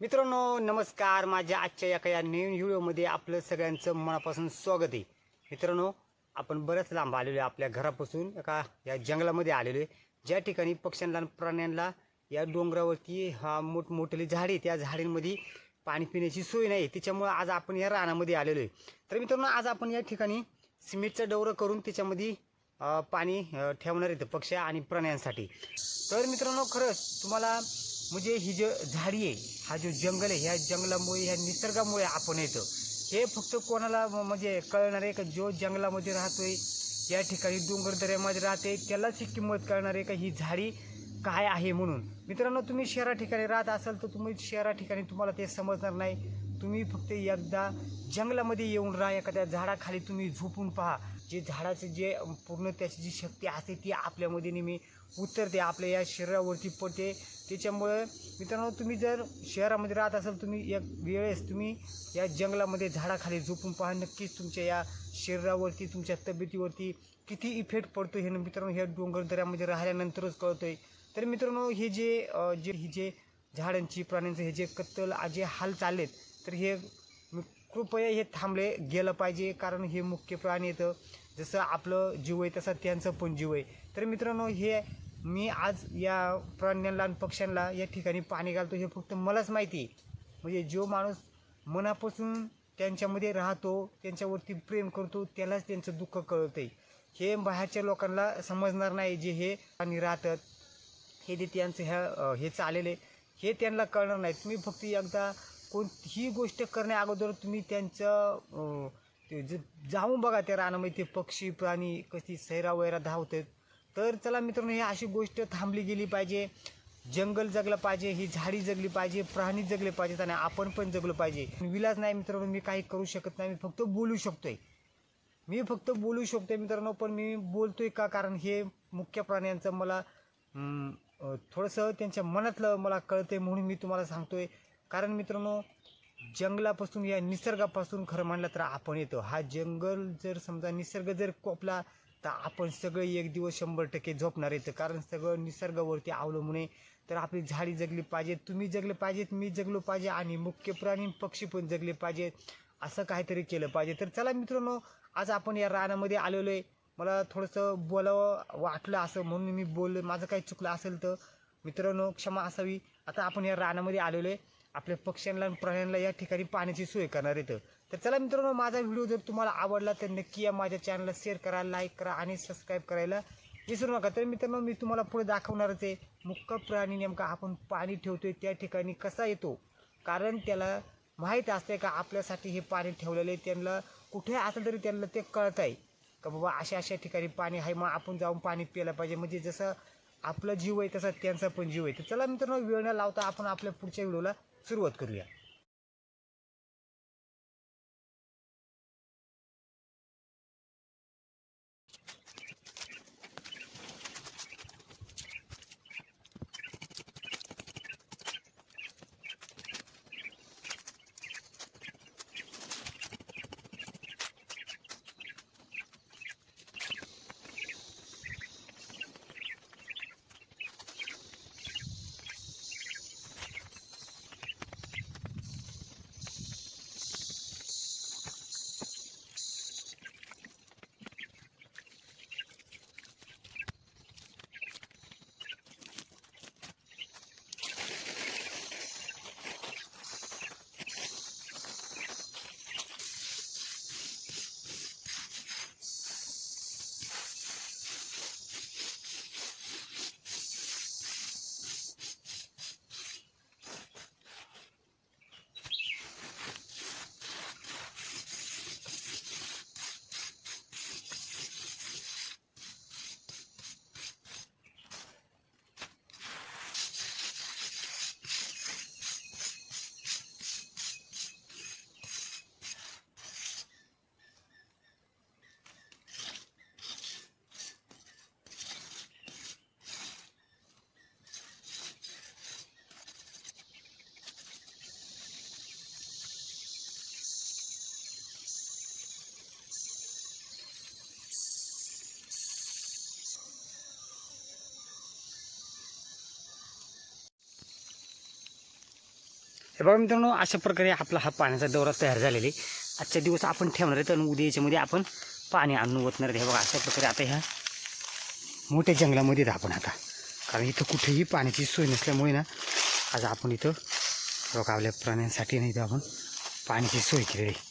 मित्रांनो नमस्कार. माझ्या आजच्या एका या नवीन व्हिडिओमध्ये आपलं सगळ्यांचं मनापासून स्वागत आहे. मित्रांनो आपण बरंच लांब आलेलो आहे आपल्या घरापासून एका या जंगलामध्ये आलेलो आहे. ज्या ठिकाणी पक्ष्यांना आणि प्राण्यांना या डोंगरावरती हा मोठमोठे झाडे त्या झाडांमध्ये पाणी पिण्याची सोय नाही. त्याच्यामुळं आज आपण या रानामध्ये आलेलो आहे. तर मित्रांनो आज आपण या ठिकाणी सिमेंटचं डवरं करून त्याच्यामध्ये पाणी ठेवणार आहेत पक्षी आणि प्राण्यांसाठी. तर मित्रांनो खरंच तुम्हाला म्हणजे ही जे झाडी आहे हा जो जंगल आहे ह्या जंगलामुळे ह्या निसर्गामुळे आपण येतो. हे फक्त कोणाला म्हणजे कळणार आहे का जो जंगलामध्ये राहतोय या ठिकाणी डोंगरदऱ्यामध्ये राहते त्यालाच ही किंमत कळणार आहे का ही झाडी काय आहे म्हणून. मित्रांनो तुम्ही शहरा ठिकाणी राहत असाल तर तुम्ही शहरा ठिकाणी तुम्हाला ते समजणार नाही. तुम्ही फक्त एकदा जंगलामध्ये येऊन राहा एखाद्या झाडाखाली तुम्ही झोपून पहा. जे झाडाचं जे पूर्ण त्याची जी शक्ती असते ती आपल्यामध्ये नेहमी उतरते आपल्या या शरीरावरती पडते. त्याच्यामुळं मित्रांनो तुम्ही जर शहरामध्ये राहत असाल तुम्ही एक वेळेस तुम्ही या जंगलामध्ये झाडाखाली झोपून पहा. नक्कीच तुमच्या या शरीरावरती तुमच्या तब्येतीवरती किती इफेक्ट पडतो हे मित्रांनो ह्या डोंगरदऱ्यामध्ये राहिल्यानंतरच कळतोय. तर मित्रांनो हे जे जे ही जे झाडांची प्राण्यांचं हे जे कत्तल जे हाल चाललेत तर हे कृपया हे थांबले गेलं पाहिजे कारण हे मुख्य प्राणी येतं जसं आपलं जीव आहे तसं त्यांचं पण जीव आहे. तर मित्रांनो हे मी आज या प्राण्यांना आणि पक्ष्यांना या ठिकाणी पाणी घालतो हे फक्त मलाच माहिती आहे. म्हणजे जो माणूस मनापासून त्यांच्यामध्ये राहतो त्यांच्यावरती प्रेम करतो त्यालाच त्यांचं दुःख कळतं आहे हे बाहेरच्या लोकांना समजणार नाही जे हे आणि राहतात. हे जे त्यांचं ह्या हे चाललेले हे त्यांना कळणार नाही मी फक्त एकदा कोणतीही गोष्ट करण्या अगोदर तुम्ही त्यांचं ते जाऊन बघा त्या रानामध्ये ते पक्षी प्राणी कशी सैरा वैरा आहेत तर चला मित्रांनो ही अशी गोष्ट थांबली गेली पाहिजे. जंगल जगलं पाहिजे ही झाडी जगली पाहिजे प्राणी जगले पाहिजेत आणि आपण पण जगलो पाहिजे. विलाज नाही मित्रांनो मी काही करू शकत नाही मी फक्त बोलू शकतोय. मी फक्त बोलू शकतोय मित्रांनो पण मी बोलतोय का? कारण हे मुख्य प्राण्यांचं मला थोडंसं त्यांच्या मनातलं मला कळतंय म्हणून मी तुम्हाला सांगतोय. कारण मित्रांनो जंगलापासून या निसर्गापासून खरं म्हणलं तर आपण येतो. हा जंगल जर समजा निसर्ग जर कोपला तर आपण सगळे एक दिवस शंभर टक्के झोपणार येतं कारण सगळं निसर्गावरती अवलंबून आहे. तर आपली झाडी जगली पाहिजेत तुम्ही जगले पाहिजेत मी जगलो पाहिजे आणि मुख्य प्राणी पक्षी पण जगले पाहिजेत असं काहीतरी केलं पाहिजे. तर चला मित्रांनो आज आपण या रानामध्ये आलेलो आहे. मला थोडंसं बोलावं वाटलं असं म्हणून मी बोललो. माझं काही चुकलं असेल तर मित्रांनो क्षमा असावी. आता आपण या रानामध्ये आलेलो आहे. आपल्या पक्ष्यांना आणि प्राण्यांना या ठिकाणी पाण्याची सोय करणार येतं तर चला मित्रांनो माझा व्हिडिओ जर तुम्हाला आवडला तर नक्की या माझ्या चॅनलला शेअर करा लाईक करा आणि सबस्क्राईब करायला विसरू नका. तर मित्रांनो मी तुम्हाला पुढे दाखवणारच आहे मुक्क प्राणी नेमका आपण पाणी ठेवतोय त्या ठिकाणी कसा येतो? कारण त्याला माहीत असते का आपल्यासाठी हे पाणी ठेवलेलं आहे त्यांना कुठे असलं तरी त्यांना ते कळत आहे का बाबा अशा अशा ठिकाणी पाणी आहे मग आपण जाऊन पाणी प्यायला पाहिजे. म्हणजे जसं आपला जीव आहे तसा त्यांचा पण जीव आहे. तर चला मित्रांनो वेळ न लावता आपण आपल्या पुढच्या व्हिडिओला सुरुवात करूया. हे बघा मित्रांनो अशा प्रकारे आपला हा पाण्याचा दौरा तयार झालेला आहे. आजच्या दिवस आपण ठेवणार आहे तर उद्या याच्यामध्ये आपण पाणी आणून ओतणार आहे हे बघा अशा प्रकारे आता ह्या मोठ्या जंगलामध्ये आपण आता. कारण इथं कुठेही पाण्याची सोय नसल्यामुळे ना आज आपण इथं रोगावल्या बघा आपल्या प्राण्यांसाठी नाही इथं आपण पाण्याची सोय केलेली आहे.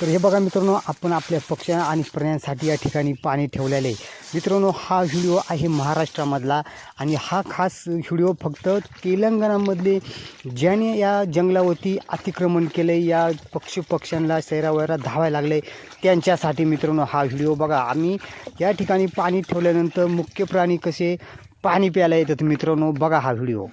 तर हे बघा मित्रांनो आपण आपल्या पक्ष्या आणि प्राण्यांसाठी या ठिकाणी पाणी ठेवलेलं आहे. मित्रांनो हा व्हिडिओ आहे महाराष्ट्रामधला आणि हा खास व्हिडिओ फक्त तेलंगणामधले ज्याने या जंगलावरती अतिक्रमण केलं आहे या पक्षी पक्ष्यांना शहरावैरा धावायला लागले त्यांच्यासाठी मित्रांनो हा व्हिडिओ बघा. आम्ही या ठिकाणी पाणी ठेवल्यानंतर मुख्य प्राणी कसे पाणी प्यायला येतात मित्रांनो बघा हा व्हिडिओ.